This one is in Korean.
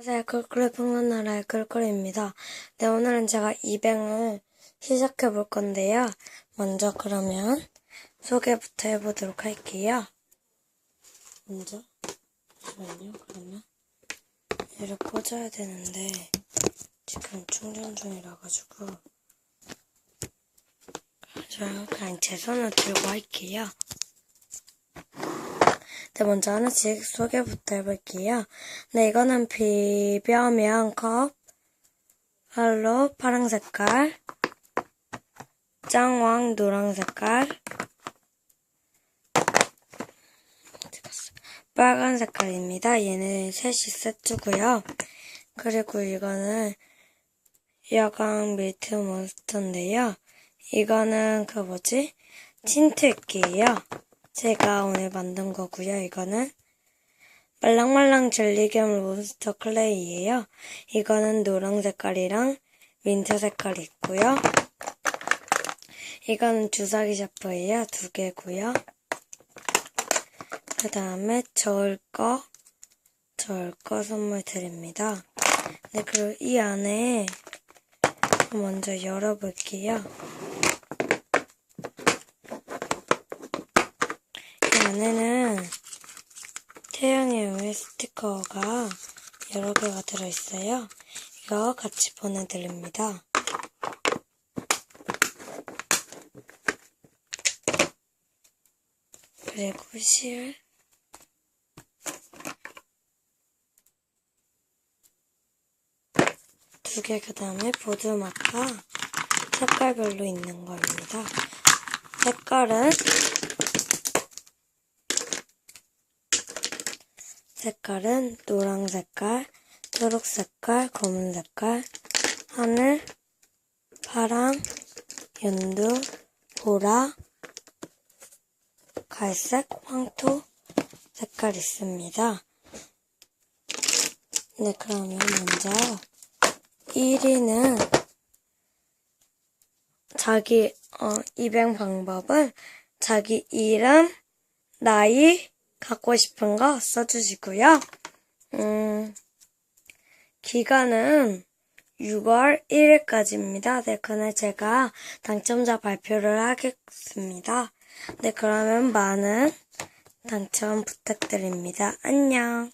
안녕하세요. 꿀꿀의 풍년나라의 꿀꿀입니다. 네, 오늘은 제가 입행을 시작해 볼 건데요. 먼저 그러면 소개부터 해보도록 할게요. 먼저, 잠시만요. 그러면 얘를 꽂아야 되는데 지금 충전 중이라 가지고 저 그냥 제 손을 들고 할게요. 네, 먼저 하나씩 소개부터 해볼게요. 네, 이거는 비벼면 컵, 할로 파란 색깔, 짱왕 노랑 색깔? 빨간 색깔입니다. 얘는 셋이 세트고요. 그리고 이거는 야광 밀트 몬스터인데요. 이거는 그 뭐지? 틴트기예요. 제가 오늘 만든 거고요. 이거는 말랑말랑 젤리 겸 몬스터 클레이예요. 이거는 노랑 색깔이랑 민트 색깔이 있고요. 이거는 주사기 샤프예요. 두 개고요. 그 다음에 저을 거, 저을 거 선물 드립니다. 네, 그리고 이 안에 먼저 열어볼게요. 안에는 태양의 왜 스티커가 여러 개가 들어있어요. 이거 같이 보내드립니다. 그리고 실 두 개 그 다음에 보드마카 색깔별로 있는 거입니다. 색깔은 색깔은 노랑 색깔, 초록 색깔, 검은 색깔, 하늘, 파랑, 연두, 보라, 갈색, 황토 색깔 있습니다. 네, 그러면 먼저 1위는 자기 어, 입양 방법은 자기 이름, 나이, 갖고 싶은 거 써주시고요. 음, 기간은 6월 1일까지입니다. 네, 그날 제가 당첨자 발표를 하겠습니다. 네, 그러면 많은 당첨 부탁드립니다. 안녕.